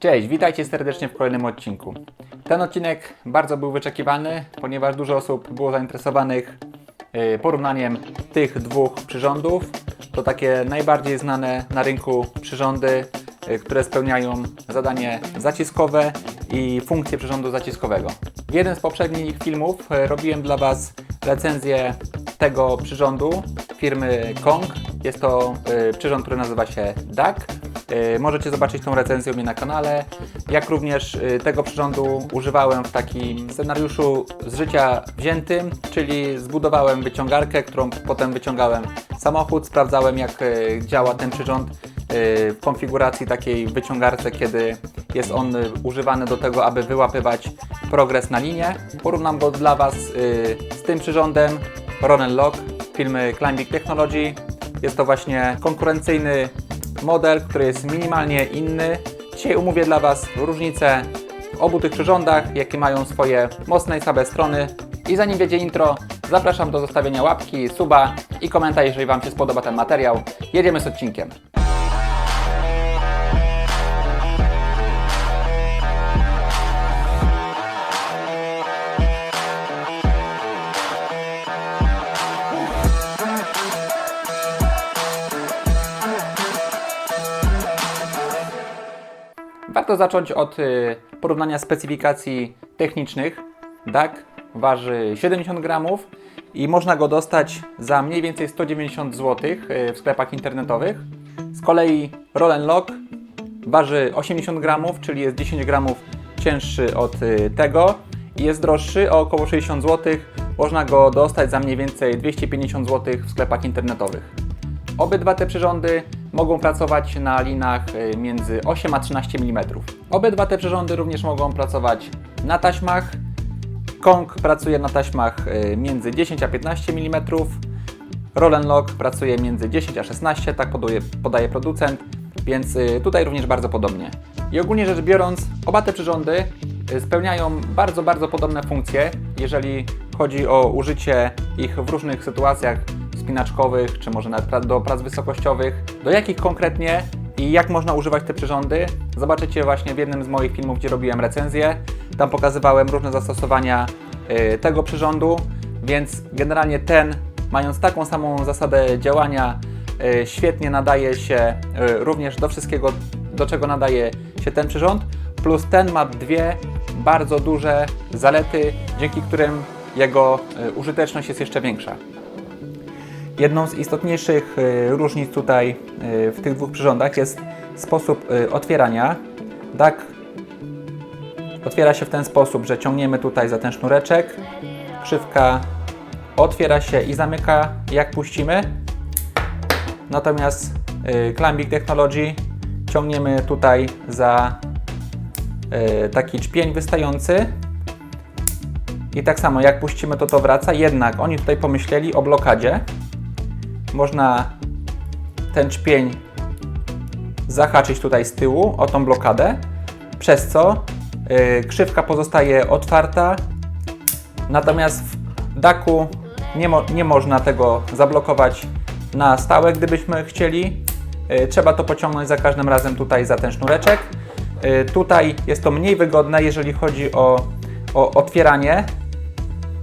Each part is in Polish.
Cześć, witajcie serdecznie w kolejnym odcinku. Ten odcinek bardzo był wyczekiwany, ponieważ dużo osób było zainteresowanych y, porównaniem tych dwóch przyrządów. To takie najbardziej znane na rynku przyrządy, y, które spełniają zadanie zaciskowe i funkcję przyrządu zaciskowego. W jeden z poprzednich filmów y, robiłem dla Was recenzję tego przyrządu firmy Kong. Jest to przyrząd, który nazywa się DAC. Y, Możecie zobaczyć tą recenzję u mnie na kanale. Jak również y, tego przyrządu używałem w takim scenariuszu z życia wziętym, czyli zbudowałem wyciągarkę, którą potem wyciągałem samochód, sprawdzałem jak y, działa ten przyrząd w konfiguracji takiej wyciągarce, kiedy jest on używany do tego, aby wyłapywać progres na linię. Porównam go dla Was z tym przyrządem Ronen Lock firmy Climbing Technology. Jest to właśnie konkurencyjny model, który jest minimalnie inny. Dzisiaj umówię dla Was różnice w obu tych przyrządach, jakie mają swoje mocne i słabe strony. I zanim wiedzie intro, zapraszam do zostawienia łapki, suba i komentarza, jeżeli Wam się spodoba ten materiał. Jedziemy z odcinkiem. Warto zacząć od y, porównania specyfikacji technicznych. DAC waży 70 gramów i można go dostać za mniej więcej 190 zł y, w sklepach internetowych. Z kolei Roll Lock waży 80 gramów, czyli jest 10 gramów cięższy od y, tego i jest droższy o około 60 zł. Można go dostać za mniej więcej 250 zł w sklepach internetowych. Obydwa te przyrządy mogą pracować na linach y, między 8 a 13 mm. Obydwa te przyrządy również mogą pracować na taśmach. Kong pracuje na taśmach y, między 10 a 15 mm. Roll Lock pracuje między 10 a 16, tak podaje, podaje producent, więc y, tutaj również bardzo podobnie. I ogólnie rzecz biorąc, oba te przyrządy spełniają bardzo, bardzo podobne funkcje, jeżeli chodzi o użycie ich w różnych sytuacjach spinaczkowych, czy może nawet do prac wysokościowych. Do jakich konkretnie i jak można używać te przyrządy, zobaczycie właśnie w jednym z moich filmów, gdzie robiłem recenzję. Tam pokazywałem różne zastosowania y, tego przyrządu, więc generalnie ten, mając taką samą zasadę działania, y, świetnie nadaje się y, również do wszystkiego, do czego nadaje się ten przyrząd. Plus ten ma dwie bardzo duże zalety, dzięki którym jego użyteczność jest jeszcze większa. Jedną z istotniejszych y, różnic tutaj y, w tych dwóch przyrządach jest sposób y, otwierania. DAC otwiera się w ten sposób, że ciągniemy tutaj za ten sznureczek. Krzywka otwiera się i zamyka jak puścimy. Natomiast Climbing Technology ciągniemy tutaj za taki czpień wystający. I tak samo jak puścimy to to wraca, jednak oni tutaj pomyśleli o blokadzie można ten czpień zahaczyć tutaj z tyłu o tą blokadę, przez co yy, krzywka pozostaje otwarta, natomiast w daku nie, mo nie można tego zablokować na stałe, gdybyśmy chcieli. Yy, trzeba to pociągnąć za każdym razem tutaj za ten sznureczek. Yy, tutaj jest to mniej wygodne, jeżeli chodzi o, o otwieranie,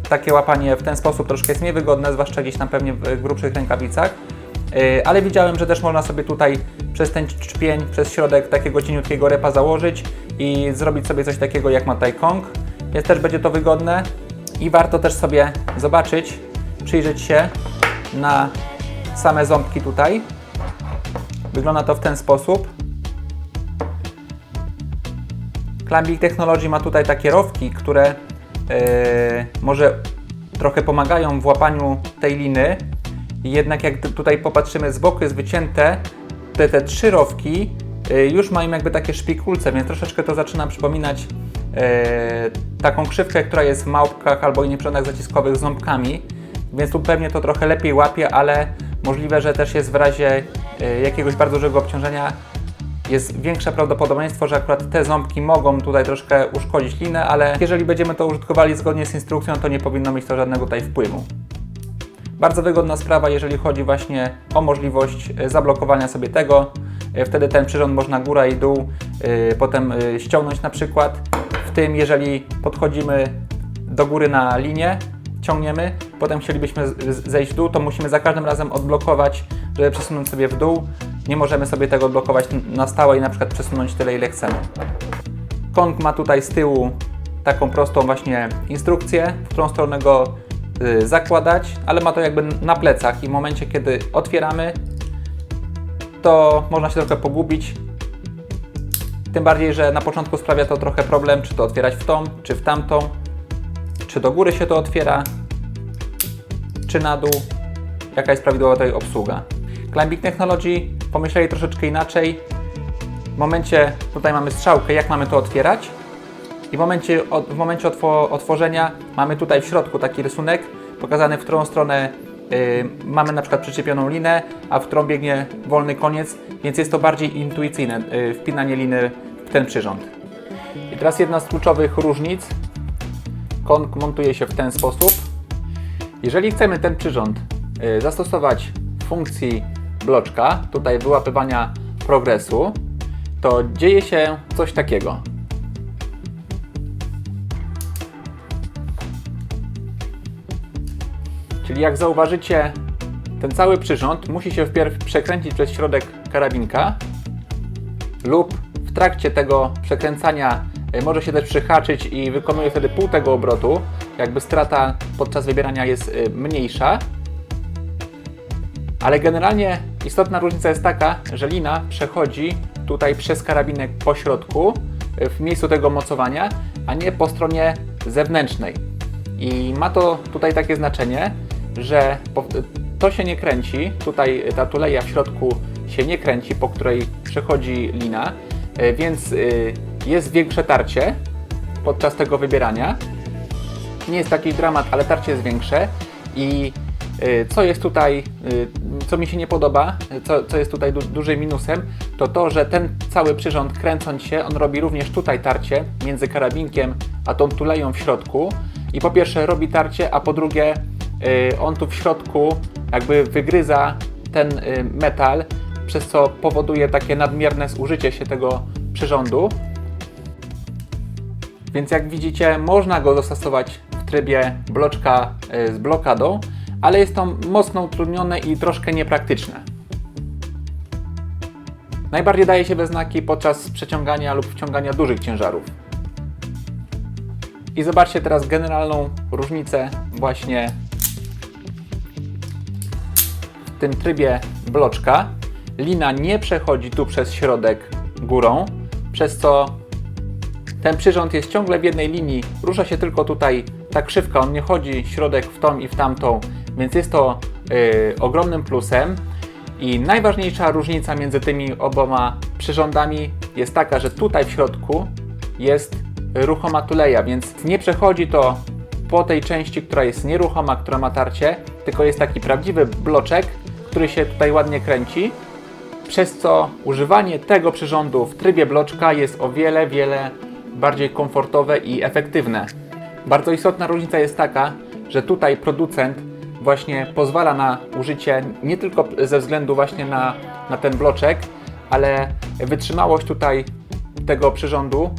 takie łapanie w ten sposób troszkę jest niewygodne, zwłaszcza gdzieś tam pewnie w grubszych rękawicach. Yy, Ale widziałem, że też można sobie tutaj przez ten czpień, przez środek takiego cieniutkiego repa założyć i zrobić sobie coś takiego jak ma tutaj Kong. Więc też będzie to wygodne i warto też sobie zobaczyć, przyjrzeć się na same ząbki tutaj. Wygląda to w ten sposób. Climbing Technology ma tutaj takie rowki, które może trochę pomagają w łapaniu tej liny. Jednak jak tutaj popatrzymy z boku jest wycięte, te, te trzy rowki yy, już mają jakby takie szpikulce, więc troszeczkę to zaczyna przypominać yy, taką krzywkę, która jest w małpkach albo innych przyrządach zaciskowych z ząbkami. Więc tu pewnie to trochę lepiej łapie, ale możliwe, że też jest w razie yy, jakiegoś bardzo dużego obciążenia jest większe prawdopodobieństwo, że akurat te ząbki mogą tutaj troszkę uszkodzić linę, ale jeżeli będziemy to użytkowali zgodnie z instrukcją, to nie powinno mieć to żadnego tutaj wpływu. Bardzo wygodna sprawa, jeżeli chodzi właśnie o możliwość e, zablokowania sobie tego. E, Wtedy ten przyrząd można góra i dół e, potem ściągnąć na przykład. W tym, jeżeli podchodzimy do góry na linię, ciągniemy, potem chcielibyśmy zejść w dół, to musimy za każdym razem odblokować, żeby przesunąć sobie w dół. Nie możemy sobie tego odblokować n- na stałe i na przykład przesunąć tyle, ile chcemy. Kong ma tutaj z tyłu taką prostą właśnie instrukcję, w którą stronę go y, zakładać, ale ma to jakby na plecach i w momencie, kiedy otwieramy, to można się trochę pogubić. Tym bardziej, że na początku sprawia to trochę problem, czy to otwierać w tą, czy w tamtą, czy do góry się to otwiera, czy na dół, jaka jest prawidłowa tutaj obsługa. Climbing Technology pomyśleli troszeczkę inaczej. W momencie, tutaj mamy strzałkę, jak mamy to otwierać. I w momencie, w momencie otwo, otworzenia mamy tutaj w środku taki rysunek pokazany, w którą stronę y, mamy na przykład przyczepioną linę, a w którą biegnie wolny koniec, więc jest to bardziej intuicyjne y, wpinanie liny w ten przyrząd. I teraz jedna z kluczowych różnic. Kong montuje się w ten sposób. Jeżeli chcemy ten przyrząd y, zastosować w funkcji bloczka, tutaj wyłapywania progresu, to dzieje się coś takiego. Czyli jak zauważycie, ten cały przyrząd musi się wpierw przekręcić przez środek karabinka lub w trakcie tego przekręcania e, może się też przyhaczyć i wykonuje wtedy pół tego obrotu. Jakby strata podczas wybierania jest e, mniejsza. Ale generalnie istotna różnica jest taka, że lina przechodzi tutaj przez karabinek po środku e, w miejscu tego mocowania, a nie po stronie zewnętrznej. I ma to tutaj takie znaczenie, że to się nie kręci, tutaj ta tuleja w środku się nie kręci, po której przechodzi lina, e, więc y, jest większe tarcie podczas tego wybierania. Nie jest taki dramat, ale tarcie jest większe i co jest tutaj, y, co mi się nie podoba, y, co, co jest tutaj du dużym minusem, to to, że ten cały przyrząd kręcąc się, on robi również tutaj tarcie między karabinkiem a tą tuleją w środku i po pierwsze robi tarcie, a po drugie y, on tu w środku jakby wygryza ten y, metal, przez co powoduje takie nadmierne zużycie się tego przyrządu. Więc jak widzicie, można go zastosować w trybie bloczka y, z blokadą, ale jest to mocno utrudnione i troszkę niepraktyczne. Najbardziej daje się we znaki podczas przeciągania lub wciągania dużych ciężarów. I zobaczcie teraz generalną różnicę właśnie w tym trybie bloczka. Lina nie przechodzi tu przez środek górą, przez co ten przyrząd jest ciągle w jednej linii, rusza się tylko tutaj ta krzywka, on nie chodzi środek w tą i w tamtą, więc jest to y, ogromnym plusem. I najważniejsza różnica między tymi oboma przyrządami jest taka, że tutaj w środku jest ruchoma tuleja, więc nie przechodzi to po tej części, która jest nieruchoma, która ma tarcie, tylko jest taki prawdziwy bloczek, który się tutaj ładnie kręci przez co używanie tego przyrządu w trybie bloczka jest o wiele, wiele bardziej komfortowe i efektywne. Bardzo istotna różnica jest taka, że tutaj producent właśnie pozwala na użycie nie tylko ze względu właśnie na, na ten bloczek, ale wytrzymałość tutaj tego przyrządu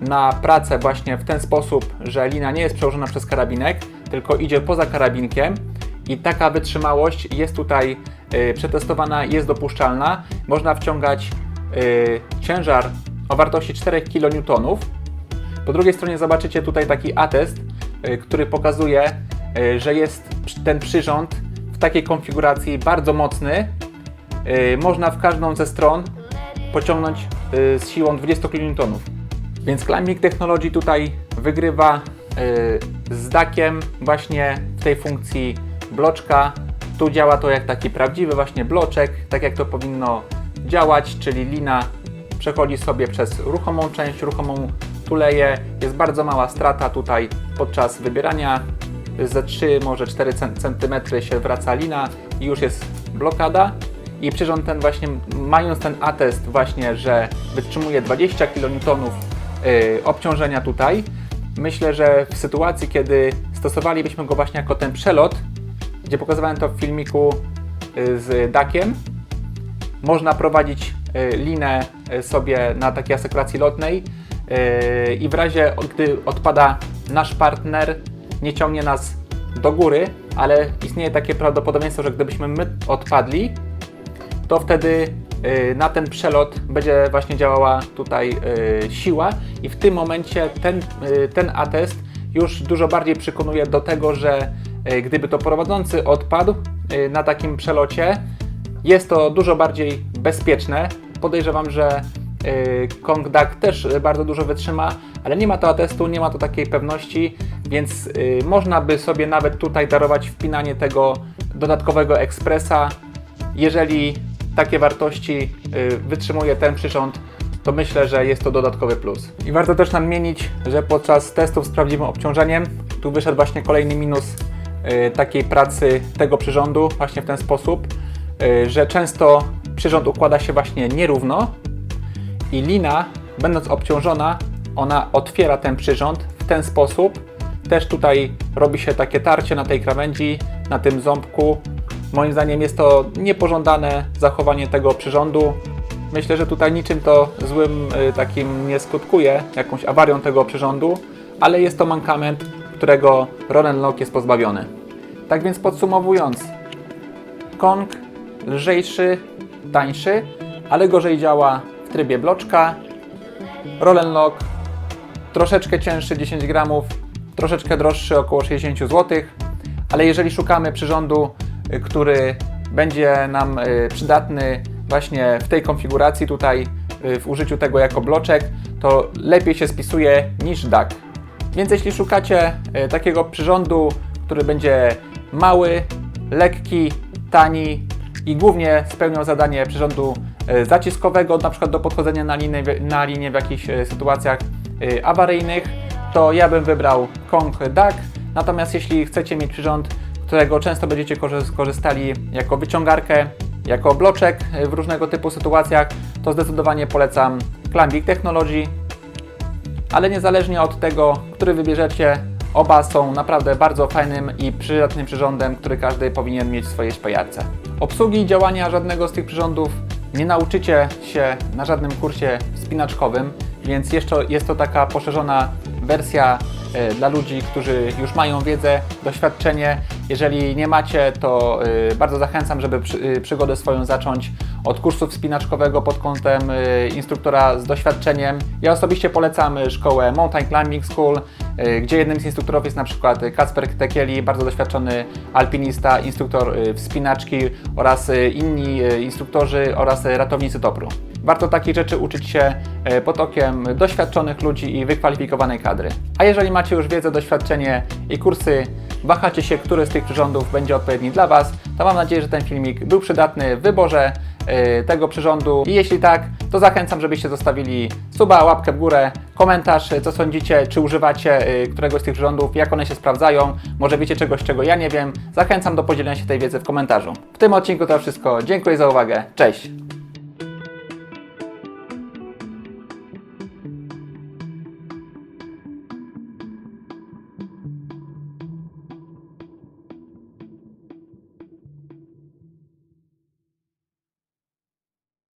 na pracę właśnie w ten sposób, że lina nie jest przełożona przez karabinek, tylko idzie poza karabinkiem i taka wytrzymałość jest tutaj y, przetestowana, jest dopuszczalna. Można wciągać y, ciężar o wartości 4 kN. Po drugiej stronie zobaczycie tutaj taki atest, y, który pokazuje, że jest ten przyrząd w takiej konfiguracji bardzo mocny. Y, Można w każdą ze stron pociągnąć y, z siłą 20 kN. Więc Climbing Technology tutaj wygrywa z dakiem właśnie w tej funkcji bloczka. Tu działa to jak taki prawdziwy właśnie bloczek, tak jak to powinno działać, czyli lina przechodzi sobie przez ruchomą część, ruchomą tuleję. Jest bardzo mała strata tutaj podczas wybierania. Ze 3, może 4 cm się wraca lina i już jest blokada. I przyrząd ten właśnie, mając ten atest właśnie, że wytrzymuje 20 kN y, obciążenia tutaj, myślę, że w sytuacji, kiedy stosowalibyśmy go właśnie jako ten przelot, gdzie pokazywałem to w filmiku y, z dakiem. Można prowadzić y, linę y, sobie na takiej asekuracji lotnej y, i w razie, gdy odpada nasz partner, nie ciągnie nas do góry, ale istnieje takie prawdopodobieństwo, że gdybyśmy my odpadli, to wtedy y, na ten przelot będzie właśnie działała tutaj y, siła i w tym momencie ten, y, ten atest już dużo bardziej przekonuje do tego, że gdyby to prowadzący odpadł na takim przelocie, jest to dużo bardziej bezpieczne. Podejrzewam, że Kong Duck też bardzo dużo wytrzyma, ale nie ma to atestu, nie ma to takiej pewności, więc y, można by sobie nawet tutaj darować wpinanie tego dodatkowego ekspresa. Jeżeli takie wartości y, wytrzymuje ten przyrząd, to myślę, że jest to dodatkowy plus. I warto też nadmienić, że podczas testów z prawdziwym obciążeniem tu wyszedł właśnie kolejny minus y, takiej pracy tego przyrządu właśnie w ten sposób, y, że często przyrząd układa się właśnie nierówno i lina, będąc obciążona, ona otwiera ten przyrząd w ten sposób. Też tutaj robi się takie tarcie na tej krawędzi, na tym ząbku. Moim zdaniem jest to niepożądane zachowanie tego przyrządu. Myślę, że tutaj niczym to złym y, takim nie skutkuje, jakąś awarią tego przyrządu, ale jest to mankament, którego Roland Lock jest pozbawiony. Tak więc podsumowując, Kong lżejszy, tańszy, ale gorzej działa trybie bloczka. Roll Lock troszeczkę cięższy 10 gramów, troszeczkę droższy około 60 zł, ale jeżeli szukamy przyrządu, y, który będzie nam y, przydatny właśnie w tej konfiguracji tutaj y, w użyciu tego jako bloczek, to lepiej się spisuje niż DAC. Więc jeśli szukacie takiego przyrządu, który będzie mały, lekki, tani i głównie spełniał zadanie przyrządu zaciskowego, na przykład do podchodzenia na linię, na linię w jakichś e, sytuacjach e, awaryjnych, to ja bym wybrał Kong Duck. Natomiast jeśli chcecie mieć przyrząd, którego często będziecie korzy- korzystali jako wyciągarkę, jako bloczek e, w różnego typu sytuacjach, to zdecydowanie polecam Climbing Technology, ale niezależnie od tego, który wybierzecie, oba są naprawdę bardzo fajnym i przydatnym przyrządem, który każdy powinien mieć w swojej szpejarce. Obsługi i działania żadnego z tych przyrządów nie nauczycie się na żadnym kursie wspinaczkowym, więc jeszcze jest to taka poszerzona wersja e, dla ludzi, którzy już mają wiedzę, doświadczenie. Jeżeli nie macie, to e, bardzo zachęcam, żeby e, przygodę swoją zacząć od kursu wspinaczkowego pod kątem instruktora z doświadczeniem. Ja osobiście polecam szkołę Mountain Climbing School, gdzie jednym z instruktorów jest na przykład Kacper Tekieli, bardzo doświadczony alpinista, instruktor e, wspinaczki oraz e, inni e, instruktorzy oraz e, ratownicy topru. Warto takich rzeczy uczyć się e, pod okiem doświadczonych ludzi i wykwalifikowanej kadry. A jeżeli macie już wiedzę, doświadczenie i kursy, wahacie się, który z tych przyrządów będzie odpowiedni dla Was, to mam nadzieję, że ten filmik był przydatny w wyborze e, tego przyrządu. I jeśli tak, to zachęcam, żebyście zostawili suba, łapkę w górę, komentarz, e, co sądzicie, czy używacie e, któregoś z tych przyrządów, jak one się sprawdzają, może wiecie czegoś, czego ja nie wiem. Zachęcam do podzielenia się tej wiedzy w komentarzu. W tym odcinku to wszystko. Dziękuję za uwagę. Cześć!